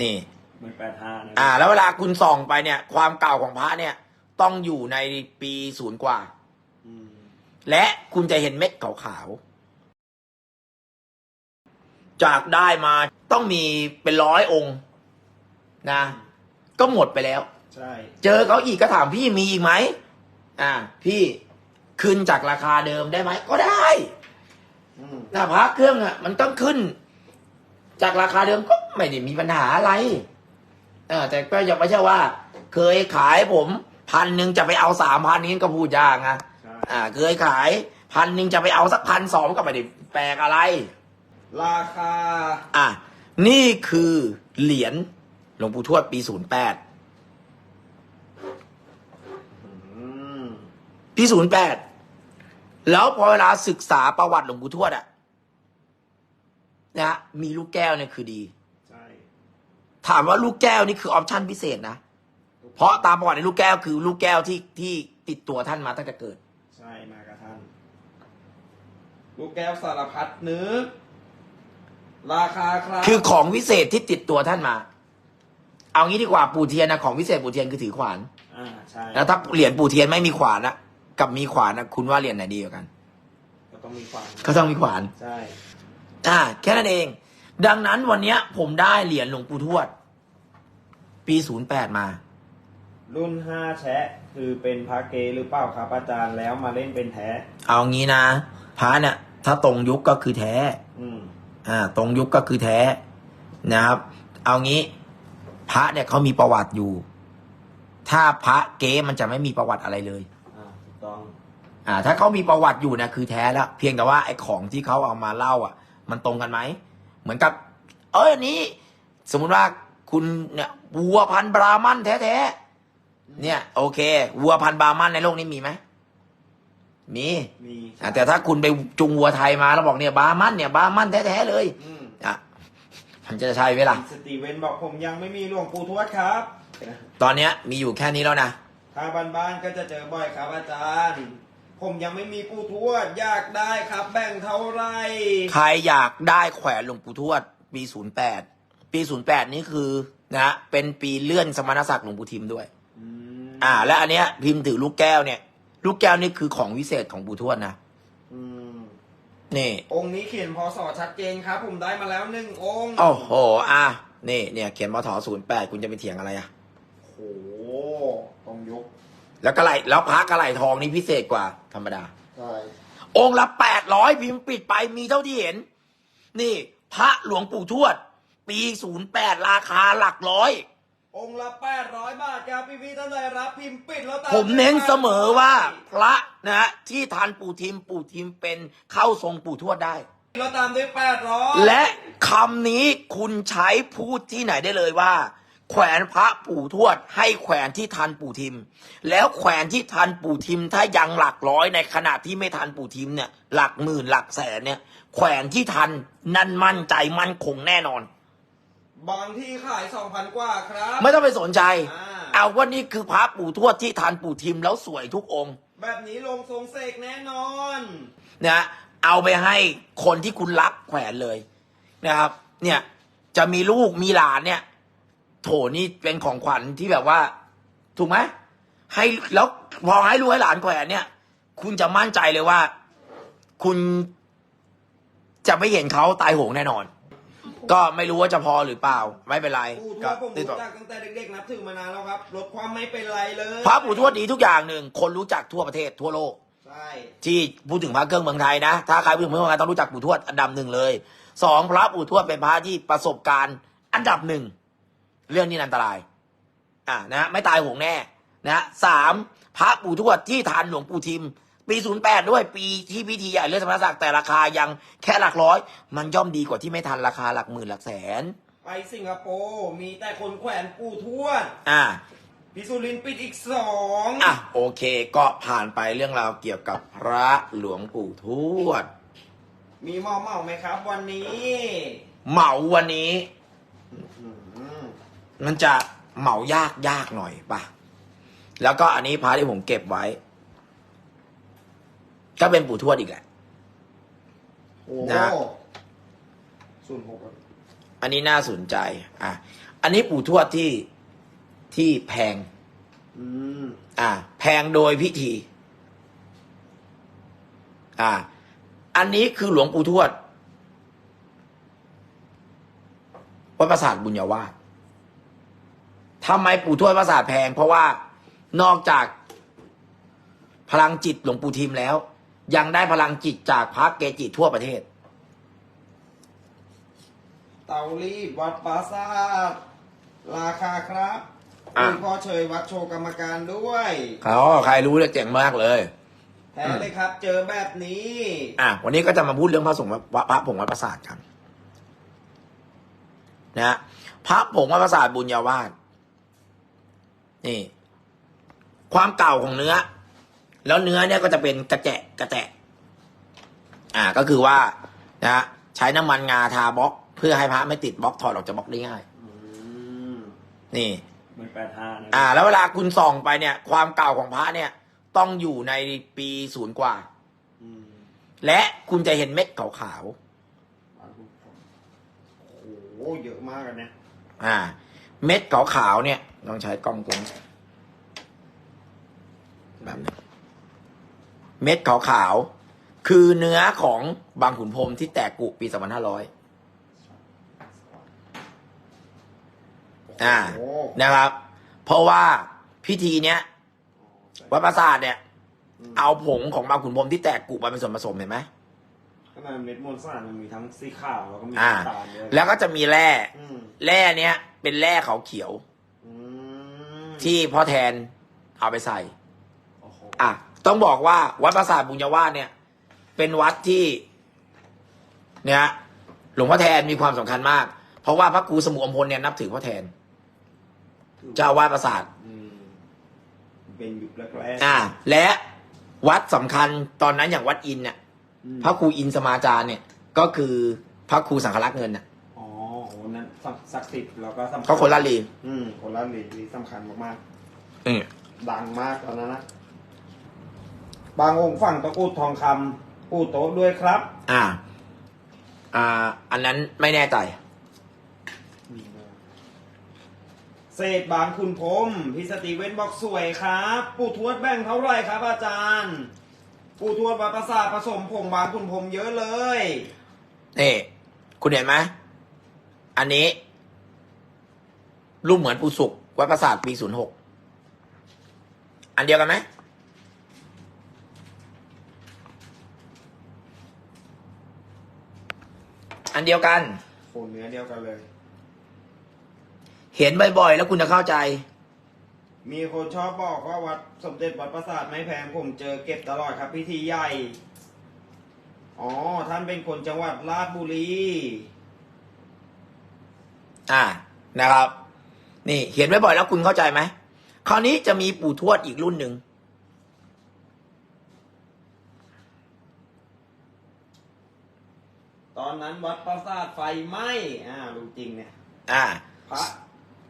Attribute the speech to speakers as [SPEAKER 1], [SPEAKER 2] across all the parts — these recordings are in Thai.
[SPEAKER 1] นี่
[SPEAKER 2] เหมือนแปดห้านะ
[SPEAKER 1] อ่า แล้วเวลาคุณส่องไปเนี่ย ความเก่าของพระเนี่ย ต้องอยู่ในปีศูนย์กว่า
[SPEAKER 2] อืม
[SPEAKER 1] และคุณจะเห็นเม็ดขาวๆ จากได้มาต้องมีเป็นร้อยองค์ นะ ก็หมดไปแล้ว
[SPEAKER 2] ใช่
[SPEAKER 1] เจอเขาอีกก็ถามพี่มีอีกไหม อ่า พี่ขึ้นจากราคาเดิมได้ไหม ก็ได้
[SPEAKER 2] อืม
[SPEAKER 1] ถ้าพระเครื่องอะ มันต้องขึ้น จากราคาเดิมก็ไม่ได้มีปัญหาอะไรเออแต่ก็อย่าไม่ใช่ว่า เคยขายผมพันหนึ่งจะไปเอาสามพันนี้ก็พูดยากนะ
[SPEAKER 2] ใช่
[SPEAKER 1] อ่า เคยขายพันหนึ่งจะไปเอาสักพันสองก็ไม่ได้แปลกอะไร
[SPEAKER 2] ราคา
[SPEAKER 1] อะ นี่คือเหรียญหลวงปู่ทวดปีศูนย์แปด
[SPEAKER 2] อืม
[SPEAKER 1] ปีศูนย์แปดแล้วพอเวลาศึกษาประวัติหลวงปู่ทวดอะ นะฮะมีลูกแก้วเนี่ยคือดี
[SPEAKER 2] ใช่
[SPEAKER 1] ถามว่าลูกแก้วนี่คือออปชั่นพิเศษนะเพราะตามประวัติในลูกแก้วคือลูกแก้วที่ที่ติดตัวท่านมาตั้งแต่เกิด
[SPEAKER 2] ใช่มากับท่าน ลูกแก้วสารพัดนึกราคาครับ
[SPEAKER 1] คือของวิเศษที่ติดตัวท่านมา เอางี้ดีกว่าปู่เทียนนะของวิเศษปู่เทียนคือถือขวาน
[SPEAKER 2] อ่าใช่
[SPEAKER 1] แล้วถ้าเหรียญปู่เทียนไม่มีขวานนะกับมีขวานนะคุณว่าเหรียญไหนดีกว่ากัน
[SPEAKER 2] ก็ต้องมีความ
[SPEAKER 1] ก็ต้องมีขวาน
[SPEAKER 2] ใช่
[SPEAKER 1] อ่าแค่นั้นเอง ดังนั้นวันเนี้ย ผมได้เหรียญหลวงปู่ทวด ปีศูนย์แปดมา
[SPEAKER 2] รุ่นห้าแชะ คือเป็นพระเกหรือเปล่าครับอาจารย์แล้วมาเล่นเป็นแท้
[SPEAKER 1] เอางี้นะพระเนี่ย ถ้าตรงยุคก็คือแท้
[SPEAKER 2] อืม
[SPEAKER 1] อ่า ตรงยุคก็คือแท้นะครับ เอางี้ พระเนี่ยเขามีประวัติอยู่ ถ้าพระเก๊มันจะไม่มีประวัติอะไรเลย
[SPEAKER 2] อ่าถูกต้อง
[SPEAKER 1] อ่า ถ้าเขามีประวัติอยู่นะคือแท้แล้ว เพียงแต่ว่าไอ้ของที่เขาเอามาเล่าอะ มันตรงกันไหม เหมือนกับ เอออันนี้ สมมุติว่าคุณเนี่ยวัวพันธุ์บรามันแท้ๆเนี่ย โอเควัวพันธุ์บรามันในโลกนี้มีไหมมี
[SPEAKER 2] มี
[SPEAKER 1] อะแต่ถ้าคุณไปจุงวัวไทยมาแล้วบอกเนี่ยบรามันเนี่ยบรามันแท้ๆเลย
[SPEAKER 2] อืม
[SPEAKER 1] อะมันจะใช่ไหมล่ะ
[SPEAKER 2] สตีเวนบอกผมยังไม่มีหลวงปู่ทวดครับ
[SPEAKER 1] ตอนเนี้ยมีอยู่แค่นี้แล้วนะ
[SPEAKER 2] ถ้าบ้านๆก็จะเจอบ่อยครับอาจารย์ ผมยังไม่มีปู่ทวด อยากได้ครับ แบ่งเท่าไหร่
[SPEAKER 1] ใครอยากได้แขวนหลวงปู่ทวด ปีศูนย์แปดปีศูนย์แปดนี่คือนะเป็นปีเลื่อนสมณศักดิ์หลวงปู่ทิมด้วย
[SPEAKER 2] อืม
[SPEAKER 1] อ่า และอันเนี้ยพิมพ์ถือลูกแก้วเนี่ย ลูกแก้วนี่คือของวิเศษของปู่ทวดนะ
[SPEAKER 2] อืม
[SPEAKER 1] นี่
[SPEAKER 2] องค์นี้เขียนพศชัดเจนครับ ผมได้มาแล้วหนึ่งองค์
[SPEAKER 1] โอ้โห อะนี่เนี่ยเขียนมถศูนย์แปดคุณจะไปเถียงอะไรอะ
[SPEAKER 2] โอ้โหตรงยุค
[SPEAKER 1] แล้วกระไหลแล้วพระกระไหลทองนี่พิเศษกว่าธรรมดา
[SPEAKER 2] ใช่
[SPEAKER 1] องค์ละแปดร้อยพิมพ์ปิดไปมีเท่าที่เห็น นี่พระหลวงปู่ทวด ปีศูนย์แปดราคาหลักร้อย
[SPEAKER 2] องค์ละแปดร้อยบาทครับพี่พี่ๆท่านใดรับพิมพ์ปิดแล้วตาม
[SPEAKER 1] ผมเน้นเสมอว่าพระนะฮะที่ทานปู่ทิมปู่ทิมเป็นเข้าทรงปู่ทวดได้
[SPEAKER 2] แล้วตามด้วยแปดร้อย
[SPEAKER 1] และคำนี้คุณใช้พูดที่ไหนได้เลยว่า แขวนพระปู่ทวด ให้แขวนที่ทันปู่ทิม แล้วแขวนที่ทันปู่ทิม ถ้ายังหลักร้อยในขณะที่ไม่ทันปู่ทิมเนี่ย หลักหมื่นหลักแสนเนี่ย แขวนที่ทันนั่นมั่นใจมั่นคงแน่นอน
[SPEAKER 2] บางที่ขายสองพันกว่าครับ
[SPEAKER 1] ไม่ต้องไปสนใจ
[SPEAKER 2] อ่า
[SPEAKER 1] เอาว่านี่คือพระปู่ทวดที่ทันปู่ทิมแล้วสวยทุกองค์
[SPEAKER 2] แบบนี้ลงทรงเสกแน่นอน
[SPEAKER 1] นะเอาไปให้คนที่คุณรักแขวนเลยนะครับ เนี่ยจะมีลูกมีหลานเนี่ย โถนี่เป็นของขวัญที่แบบว่า ถูกไหมให้แล้วพอให้ลูกให้หลานแขวนเนี่ย คุณจะมั่นใจเลยว่า คุณจะไม่เห็นเขาตายโหงแน่นอน ก็ไม่รู้ว่าจะพอหรือเปล่า ไม่เป็นไร
[SPEAKER 2] ปู่ท
[SPEAKER 1] ก็
[SPEAKER 2] วดผม
[SPEAKER 1] ติด
[SPEAKER 2] รู้
[SPEAKER 1] ต่อ
[SPEAKER 2] จักตั้งแต่เด็กๆนับถือมานานแล้วครับลดความไม่เป็นไรเลย
[SPEAKER 1] พระปู่ทวดดีทุกอย่างหนึ่งคนรู้จักทั่วประเทศทั่วโลก
[SPEAKER 2] ใช่
[SPEAKER 1] ที่พูดถึงพระเครื่องเมืองไทยนะ ถ้าใครพูดถึงพระเครื่องเมืองไทยต้องรู้จักปู่ทวดอันดับหนึ่งเลยสองพระปู่ทวดเป็นพระที่ประสบการณ์ อันดับหนึ่ง เรื่องนี้อันตราย อ่านะไม่ตายโหงแน่นะสามพระปู่ทวดที่ทานหลวงปู่ทิม ปีศูนย์แปดด้วยปีที่พิธีใหญ่เรื่องสมณศักดิ์แต่ราคายังแค่หลักร้อย มันย่อมดีกว่าที่ไม่ทันราคาหลักหมื่นหลักแสน
[SPEAKER 2] ไปสิงคโปร์มีแต่คนแขวนปู่ทวด
[SPEAKER 1] อ่า
[SPEAKER 2] พิสุรินทร์ปิดอีกสอง
[SPEAKER 1] อะโอเค ก็ผ่านไปเรื่องราวเกี่ยวกับพระหลวงปู่ทวด
[SPEAKER 2] มีหม้อเมาไหมครับ วันนี้
[SPEAKER 1] เหมาวันนี้
[SPEAKER 2] อื ม
[SPEAKER 1] มันจะเหมายากยากหน่อยป่ะแล้วก็อันนี้พาที่ผมเก็บไว้ ก็เป็นปู่ทวดอีกแหละ
[SPEAKER 2] โอ้
[SPEAKER 1] นะ
[SPEAKER 2] ศูนย์หกครับ
[SPEAKER 1] อันนี้น่าสนใจ อะ อันนี้ปู่ทวดที่ที่แพง
[SPEAKER 2] อืม
[SPEAKER 1] อ่าแพงโดยพิธี อ่าอันนี้คือหลวงปู่ทวดวัดประสาทบุญญาวาส ทำไมปู่ทวดประสาทแพง เพราะว่านอกจากพลังจิตหลวงปู่ทิมแล้ว ยังได้พลังจิตจากพระเกจิทั่วประเทศ
[SPEAKER 2] เตารีดวัดปราสาทราคาครับ
[SPEAKER 1] อะ
[SPEAKER 2] คุณพ่อเชยวัดโชว์กรรมการด้วย
[SPEAKER 1] เขาใครรู้เนี่ยเจ๋งมากเลย
[SPEAKER 2] แท้เลยครับ เจอแบบนี้
[SPEAKER 1] อะวันนี้ก็จะมาพูดเรื่องพระสงฆ์วัดพระผงวัดประสาทกันนะฮะพระผงวัดประสาทบุญญาวาส นี่ ความเก่าของเนื้อ แล้วเนื้อเนี่ยก็จะเป็นกระแจะกระแจะอ่าก็คือว่านะฮะใช้น้ำมันงาทาบล็อก เพื่อให้พระไม่ติดบล็อกถอดออกจากบล็อกได้ง่าย
[SPEAKER 2] อืม
[SPEAKER 1] นี่
[SPEAKER 3] เหมือนแปดห้านะ
[SPEAKER 1] อ่า แล้วเวลาคุณส่องไปเนี่ย ความเก่าของพระเนี่ย ต้องอยู่ในปีศูนย์กว่า
[SPEAKER 2] อืม
[SPEAKER 1] และคุณจะเห็นเม็ดขาว
[SPEAKER 2] บางคุณพ่อโอ้โหเยอะมากกันเนี่ย
[SPEAKER 1] ๆอ่า เม็ดขาวๆเนี่ยต้องใช้กล้องตรงแบบนี้เม็ดขาวๆคือเนื้อของบางขุนพรมที่แตกกุปีสองพันห้าร้อยอ่านะครับ เพราะว่าพิธีเนี้ยวัดประสาทเนี่ย เอาผงของบางขุนพรมที่แตกกุมาเป็นส่วนผสมเห็นไหม
[SPEAKER 2] ข้างในเม็ดมวลสารมันมีทั้งสีขาวแล้วก็มี
[SPEAKER 1] อ่า
[SPEAKER 2] น้ำตาลด้วย
[SPEAKER 1] แล้วก็จะมีแร่
[SPEAKER 2] อืม
[SPEAKER 1] แร่เนี้ย เป็นแร่ขาวเขียว
[SPEAKER 2] อืม
[SPEAKER 1] ที่พ่อแทนเอาไปใส่
[SPEAKER 2] โอ้โห
[SPEAKER 1] อะ ต้องบอกว่าวัดปราสาทบุญญาวาสเนี่ย เป็นวัดที่ เนี่ย หลวงพ่อแทนมีความสำคัญมาก เพราะว่าพระครูสมุอมพลเนี่ยนับถือพ่อแทน เจ้าอาวาดปราสาท
[SPEAKER 2] อืมเป็นยุคแรก
[SPEAKER 1] อ่า และวัดสำคัญตอนนั้นอย่างวัดอินเนี่ย
[SPEAKER 2] อืม
[SPEAKER 1] พระครูอินสมาจารย์เนี่ย ก็คือพระครูสังฆลักษณ์เงินน่ะ
[SPEAKER 2] อ๋อโหนั้นศักดิ์สิทธิ์แล้วก็สำคัญ
[SPEAKER 1] เขาคนละลี
[SPEAKER 2] อืมคนละลีลีสำคัญมาก
[SPEAKER 1] อืม
[SPEAKER 2] ๆดังมากตอนนั้นนะ บางองค์ฝั่งตะกรุดทองคำปูโต๊ะด้วยครับ
[SPEAKER 1] อ่า อ่า อันนั้นไม่แน่ใจ
[SPEAKER 2] เศษบางคุณพรหมพี่สติเว้นบอกสวยครับ ปู่ทวดแบ่งเท่าไหร่ครับ อาจารย์ ปู่ทวดวัดประสาทผสมผงบางคุณพรหมเยอะเลย
[SPEAKER 1] นี่คุณเห็นไหมอันนี้ รูปเหมือนปูสุกวัดประสาทปีศูนย์หกอันเดียวกันไหมอันเดียวกัน
[SPEAKER 2] โคนเนื้อเดียวกันเลย
[SPEAKER 1] เห็นบ่อยๆ แล้วคุณจะเข้าใจ
[SPEAKER 2] มีคนชอบบอกว่าวัดสมเด็จวัดประสาทไม่แพงผมเจอเก็บตลอดครับพิธีใหญ่ อ๋อ ท่านเป็นคนจังหวัดราชบุรี
[SPEAKER 1] อ่านะครับ นี่เห็นบ่อยๆแล้วคุณเข้าใจไหมคราวนี้จะมีปู่ทวดอีกรุ่นหนึ่ง
[SPEAKER 2] ตอนนั้นวัดประสาทไฟไหม้อ่ารู้จริงเนี่ย
[SPEAKER 1] อ่า
[SPEAKER 2] พระ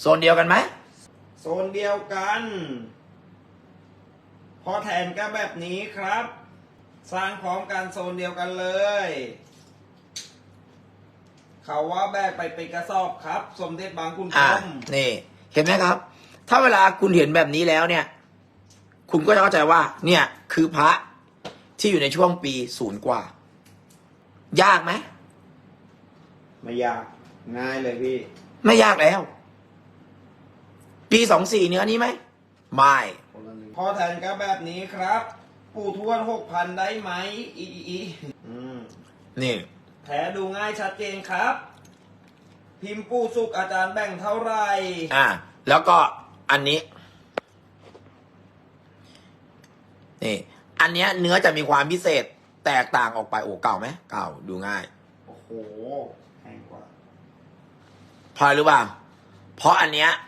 [SPEAKER 1] โซนเดียวกันไหม
[SPEAKER 2] โซ นเดียวกัน พอแทนก็แบบนี้ครับ สร้างพร้อมกันโซนเดียวกันเลย เขาว่าแบกไปเป็นกระสอบครับ สมเด็จบางคุณพร
[SPEAKER 1] อ่า
[SPEAKER 2] หม
[SPEAKER 1] นี่ เห็นไหมครับ ถ้าเวลาคุณเห็นแบบนี้แล้วเนี่ย คุณก็จะเข้าใจว่า เนี่ย คือพระที่อยู่ในช่วงปีศูนย์กว่า ยากไหม
[SPEAKER 2] ไม่ยากง่ายเลยพี่
[SPEAKER 1] ไม่ยากแล้ว ปีสองสี่เนื้อนี้ไหมไม่
[SPEAKER 2] พอแทนก็แบบนี้ครับ ปู่ทวดหกพันได้ไหมอีอีอีอืม
[SPEAKER 1] นี่
[SPEAKER 2] แผลดูง่ายชัดเจนครับ พิมพ์ปู่สุกอาจารย์แบ่งเท่าไหร่
[SPEAKER 1] อ่า แล้วก็อันนี้ นี่ อันเนี้ยเนื้อจะมีความพิเศษแตกต่างออกไปโอ้เก่าไหมเก่าดูง่าย
[SPEAKER 2] โอ้โหแพงกว่า
[SPEAKER 1] เพราะอะไรรู้ป่า เพราะอันเนี้ย
[SPEAKER 2] ตอนก่อน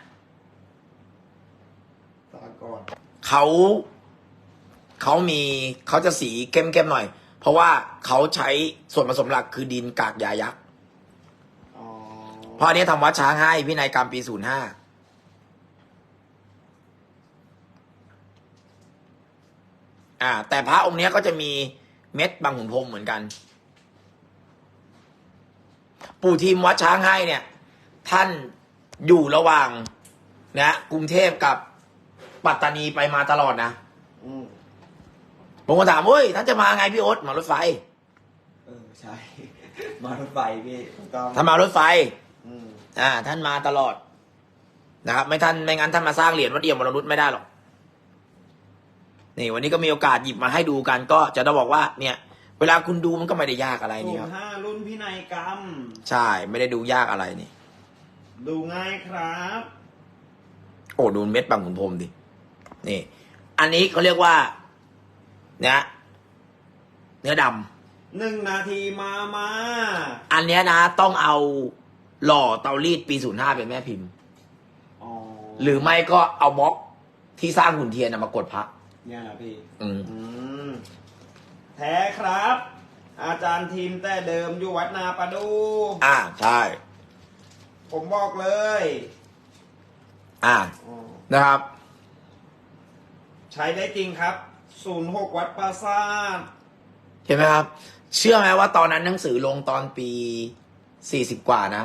[SPEAKER 1] เขาเขามีเขาจะสีเข้มๆหน่อย เพราะว่าเขาใช้ส่วนผสมหลักคือดินกากยายักษ์
[SPEAKER 2] อ๋อ
[SPEAKER 1] เพราะอันนี้ทำวัดช้างให้พินัยกรรมปีศูนย์ห้าอ่า แต่พระองค์เนี้ยก็จะมีเม็ดบางขุนพรหมเหมือนกัน ปู่ทีมวัดช้างให้เนี่ย ท่านอยู่ระหว่างนะกรุงเทพกับ ปัตตานีไปมาตลอดนะ
[SPEAKER 2] อืม
[SPEAKER 1] ผมก็ถามเฮ้ยท่านจะมาไงพี่โอ๊ตมารถไฟ
[SPEAKER 2] เออใช่ มารถไฟพี่ถูกต้อง
[SPEAKER 1] ท่านมารถไฟ
[SPEAKER 2] อืม
[SPEAKER 1] อ่า ท่านมาตลอด นะครับ ไม่ท่านไม่งั้นท่านมาสร้างเหรียญวัดเอี่ยมวรนุชไม่ได้หรอกนี่วันนี้ก็มีโอกาสหยิบมาให้ดูกันก็จะต้องบอกว่า เนี่ย เวลาคุณดูมันก็ไม่ได้ยากอะไร
[SPEAKER 2] ศู
[SPEAKER 1] นี่
[SPEAKER 2] น
[SPEAKER 1] ครับ
[SPEAKER 2] ย์ห้ารุ่นพินัยกรรม
[SPEAKER 1] ใช่ไม่ได้ดูยากอะไรนี่
[SPEAKER 2] ดูง่ายครับ
[SPEAKER 1] โอ้ดูเม็ดบางขุนพรหมดิ นี่ อันนี้เขาเรียกว่าเนี่ยเนื้อดำ
[SPEAKER 2] หนึ่งนาทีมามา
[SPEAKER 1] อันเนี้ยนะ ต้องเอาหล่อเตารีดปีศูนย์ห้าเป็นแม่พิมพ์
[SPEAKER 2] อ๋อ
[SPEAKER 1] หรือไม่ก็เอาบล็อกที่สร้างหุ่นเทียนนะมากดพระ
[SPEAKER 2] เนี่ยนะพี่
[SPEAKER 1] อืม
[SPEAKER 2] อืม แท้ครับ อาจารย์ทีมแต่เดิมอยู่วัดนาประดู
[SPEAKER 1] อ่าใช่
[SPEAKER 2] ผมบอกเลย
[SPEAKER 1] อ่า
[SPEAKER 2] อ๋อ
[SPEAKER 1] นะครับ
[SPEAKER 2] ใช้ได้จริงครับ 06 วัดปราสาท
[SPEAKER 1] เห็นไหมครับ เชื่อไหมว่าตอนนั้นหนังสือลงตอนปีสี่สิบกว่านะ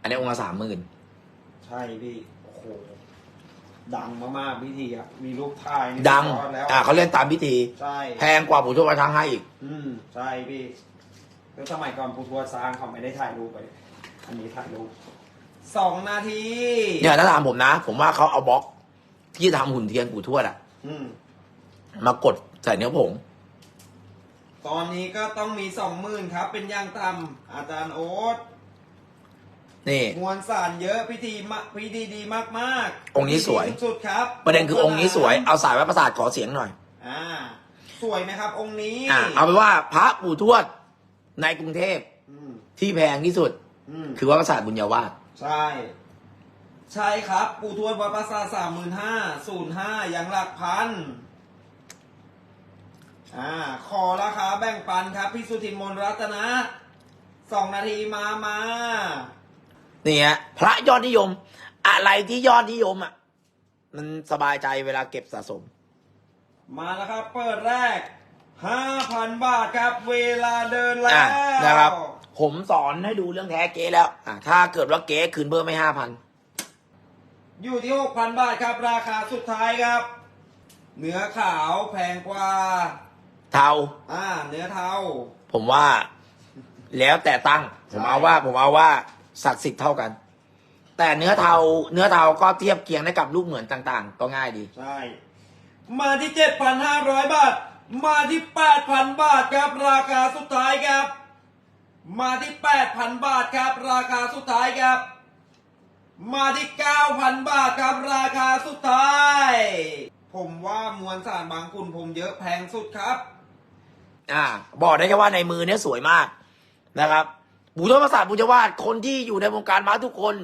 [SPEAKER 1] อันนี้องค์ละสามหมื่น
[SPEAKER 2] ใช่พี่ โอ้โห ดังมากๆพิธีอะมีรูปถ่ายนี่
[SPEAKER 1] ดัง
[SPEAKER 2] สุยอแล้ว
[SPEAKER 1] อ่าเขาเล่นตามพิธี
[SPEAKER 2] ใช่
[SPEAKER 1] แพงกว่าปู่ทวดวัดช้างให้อีก
[SPEAKER 2] อืม ใช่พี่แล้วสมัยก่อนปูทัวร์สร้างเขาไม่ได้ถ่ายรูปไป อันนี้ถ่ายรูปสองนาที
[SPEAKER 1] เนี่ยถ้าถามผมนะ ผมว่าเขาเอาบล็อกที่ทำหุ่นเทียนปู่ทวดอะ
[SPEAKER 2] อืม
[SPEAKER 1] มากดใส่เนื้อผง
[SPEAKER 2] ตอนนี้ก็ต้องมีสองหมื่นครับ เป็นย่างต่ำอาจารย์โอ๊ต
[SPEAKER 1] นี่
[SPEAKER 2] มวลสารเยอะพิธีมะพิธีดีมากๆ
[SPEAKER 1] องค์นี้สวย
[SPEAKER 2] พิธีสุดๆครับ
[SPEAKER 1] ประเด็นคือองค์นี้สวย เอาสายวัดประสาทขอเสียงหน่อย
[SPEAKER 2] อ่า สวยไหมครับ องค์นี้
[SPEAKER 1] อ่าเอาเป็นว่าพระปู่ทวดในกรุงเทพ
[SPEAKER 2] อืม
[SPEAKER 1] ที่แพงที่สุด
[SPEAKER 2] อืม
[SPEAKER 1] คือวัดประสาทบุญญาวาส
[SPEAKER 2] ใช่ ใช่ครับ ปู่ทวดวัดปราสาทสามหมื่นห้าศูนย์ห้าอย่างหลักพันอ่าขอราคาแบ่งปันครับ พี่สุทินมนต์รัตนะสองนาทีมามา
[SPEAKER 1] นี่ฮะพระยอดนิยม อะไรที่ยอดนิยมอะ มันสบายใจเวลาเก็บสะสม
[SPEAKER 2] มาแล้วครับ เปิดแรกห้าพันบาทครับ เวลาเดินแล้
[SPEAKER 1] อะ
[SPEAKER 2] ว
[SPEAKER 1] นะครับ ผมสอนให้ดูเรื่องแท้เก๊แล้วอะถ้าเกิดว่าเก๊คืนเพิ่มไม่ห้าพัน
[SPEAKER 2] อยู่ที่หกพันบาทครับ ราคาสุดท้ายครับ เนื้อขาวแพงกว่า
[SPEAKER 1] เทา
[SPEAKER 2] อ่า เนื้อเทา
[SPEAKER 1] ผมว่า แล้วแต่ตั้ง ผมเอาว่า ผมเอาว่าศักดิ์สิทธิ์เท่ากัน แต่เนื้อเทา เนื้อเทาก็เทียบเคียงได้กับลูกเหมือนต่าง ๆ ก็ง่ายดี
[SPEAKER 2] ใช่ มาที่เจ็ดพันห้าร้อยบาท มาที่แปดพันบาทครับ ราคาสุดท้ายครับ มาที่แปดพันบาทครับ ราคาสุดท้ายครับ มาที่เก้าพันบาทครับราคาสุดท้าย ผมว่ามวลสารบางคุณผมเยอะแพงสุดครับ
[SPEAKER 1] อ่า บอกได้แค่ว่าในมือเนี่ยสวยมากนะครับบุตรประสาทบุญวาสคนที่อยู่ในวงการม้าทุกคน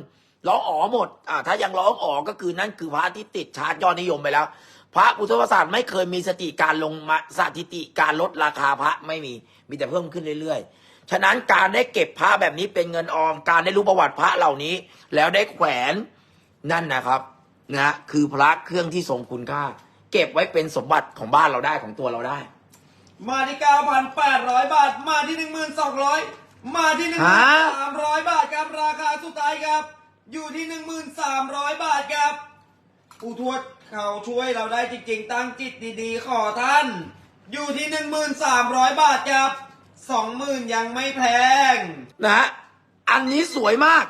[SPEAKER 1] ร้องอ๋อหมด อ่า ถ้ายังร้องอ๋อก็คือนั่นคือพระที่ติดชาร์จยอดนิยมไปแล้ว พระบุตรประสาทไม่เคยมีสติการลงมาสถิติการลดราคาพระไม่มี มีแต่เพิ่มขึ้นเรื่อยๆ ฉะนั้นการได้เก็บพระแบบนี้เป็นเงินออม การได้รู้ประวัติพระเหล่านี้ แล้วได้แขวนนั่นนะครับนะคือพระเครื่องที่ทรงคุณค่า เก็บไว้เป็นสมบัติของบ้านเราได้ของตัวเราได้
[SPEAKER 2] มาที่เก้าพันแปดร้อยบาท มาที่หนึ่งหมื่นสองร้อยมาที่หนึ่งหมื่นสามร้อยบาทครับราคาสุดท้ายครับ อยู่ที่หนึ่งหมื่นสามร้อยบาทครับผู้ทวดเขาช่วยเราได้จริงๆ ตั้งจิตดีๆ ขอท่าน อยู่ที่หนึ่งหมื่นสามร้อยบาทครับ สองหมื่นยังไม่แพง
[SPEAKER 1] นะฮะอันนี้สวยมาก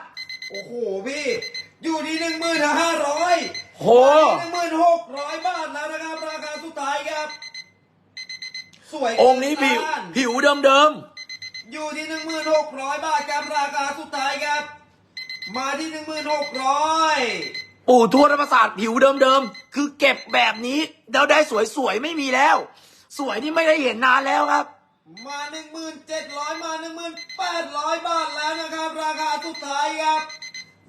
[SPEAKER 2] โอ้โหพี่ อยู่ที่หนึ่งหมื่นห้าร้อย
[SPEAKER 1] โห
[SPEAKER 2] หนึ่งหมื่นหกร้อยบาทแล้วนะครับ ราคาสุดท้ายครับ สวย
[SPEAKER 1] องค์นี้ผิว
[SPEAKER 2] เกินต้าน
[SPEAKER 1] ผิวเดิม
[SPEAKER 2] อยู่ที่หนึ่งหมื่นหกร้อยบาทครับราคาสุดท้ายครับ มาที่หนึ่งหมื่นหกร้อย
[SPEAKER 1] ๆปู่ทวดประสาทผิวเดิมๆคือเก็บแบบนี้แล้วได้สวยๆไม่มีแล้ว สวยนี่ไม่ได้เห็นนานแล้วครับ
[SPEAKER 2] มาหนึ่งหมื่นเจ็ดร้อยมาหนึ่งหมื่นแปดร้อยบาทแล้วนะครับ ราคาสุดท้ายครับ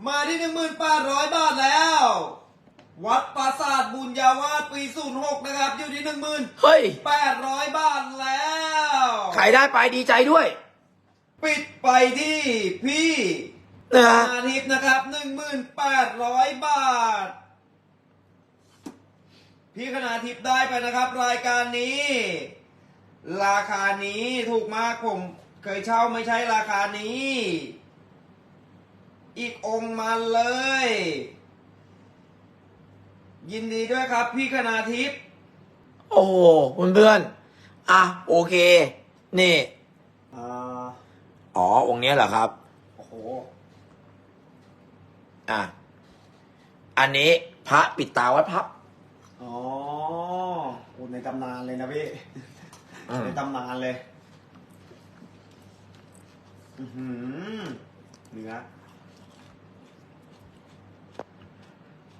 [SPEAKER 2] มาที่หนึ่งหมื่นแปดร้อยบาทแล้ว วัดปราสาทบุญญาวาสปีศูนย์หกนะครับ อยู่ที่หนึ่งหมื่น
[SPEAKER 1] เฮ้ย
[SPEAKER 2] แปดร้อยบาทแล้ว
[SPEAKER 1] ใครได้ไปดีใจด้วย
[SPEAKER 2] ปิดไปที่พี่
[SPEAKER 1] นะฮะ
[SPEAKER 2] อาทิตย์นะครับหนึ่งหมื่นแปดร้อยบาท พี่คณาทิพย์ได้ไปนะครับ รายการนี้ ราคานี้ถูกมากผมเคยเช่าไม่ใช่ราคานี้ อีกองค์มาเลย ยินดีด้วยครับพี่คณาทิพย์
[SPEAKER 1] โอ้โหเพื่อนๆอะ โอเค นี่
[SPEAKER 2] อ่า
[SPEAKER 1] อ๋อองค์เนี้ยเหรอครับ
[SPEAKER 2] โอ้โห
[SPEAKER 1] อะ อันนี้พระปิดตาวัดพับ
[SPEAKER 2] อ๋อโอ้ในตำนานเลยนะพี่
[SPEAKER 1] อืม
[SPEAKER 2] ในตำนานเลย อือหือเนื้อ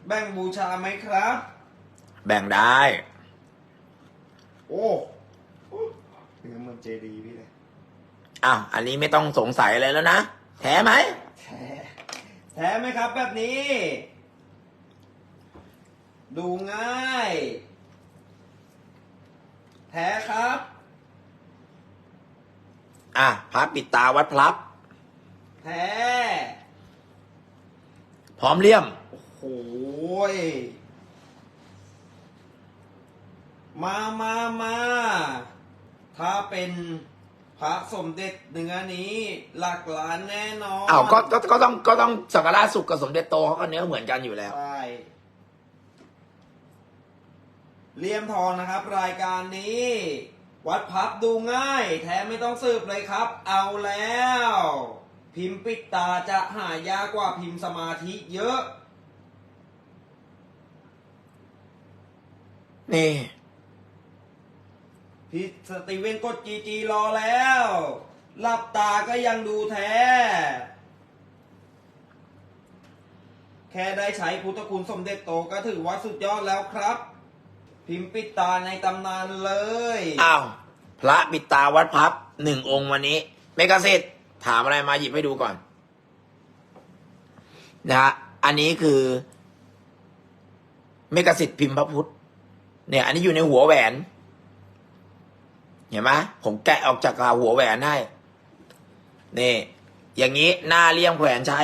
[SPEAKER 2] แบ่งบูชาไหมครับ
[SPEAKER 1] แบ่งได้
[SPEAKER 2] โอ้เนื้อเหมือนเจดีพี่เลย
[SPEAKER 1] อะอันนี้ไม่ต้องสงสัยอะไรแล้วนะ แท้ไหม
[SPEAKER 2] แท้แท้ไหมครับแบบนี้ ดูง่าย แท้ครับ
[SPEAKER 1] อะพระปิดตาวัดพลับ
[SPEAKER 2] แท้
[SPEAKER 1] พร้อมเลี่ยม
[SPEAKER 2] โอ้โหยมามามาถ้าเป็นพระสมเด็จเนื้อนี้ หลักล้านแน่นอน
[SPEAKER 1] อ้าวก็ก็ก็ต้องก็ต้องสักการะสุขกับสมเด็จโตเขาก็เนื้อเหมือนกันอยู่แล้ว
[SPEAKER 2] ใช่เลี่ยมทองนะครับ รายการนี้ วัดพับดูง่าย แท้ไม่ต้องสืบเลยครับ เอาแล้ว พิมพ์ปิดตาจะหายากกว่าพิมพ์สมาธิเยอะ
[SPEAKER 1] นี่
[SPEAKER 2] พี่สตีเวนกดจีจีรอแล้วหลับตาก็ยังดูแท้ แค่ได้ใช้พุทธคุณสมเด็จโตก็ถือว่าสุดยอดแล้วครับ พิมพ์ปิดตาในตำนานเลย
[SPEAKER 1] อ้าว พระปิดตาวัดพับหนึ่งองค์วันนี้ เมกะเซตถามอะไรมาหยิบให้ดูก่อน นะฮะอันนี้คือ เมกะสิทธิ์พิมพ์พระพุทธ เนี่ย อันนี้อยู่ในหัวแหวน เห็นไหมผมแกะออกจากหัวแหวนให้นี่ อย่างนี้หน้าเลี่ยมแขวนใช้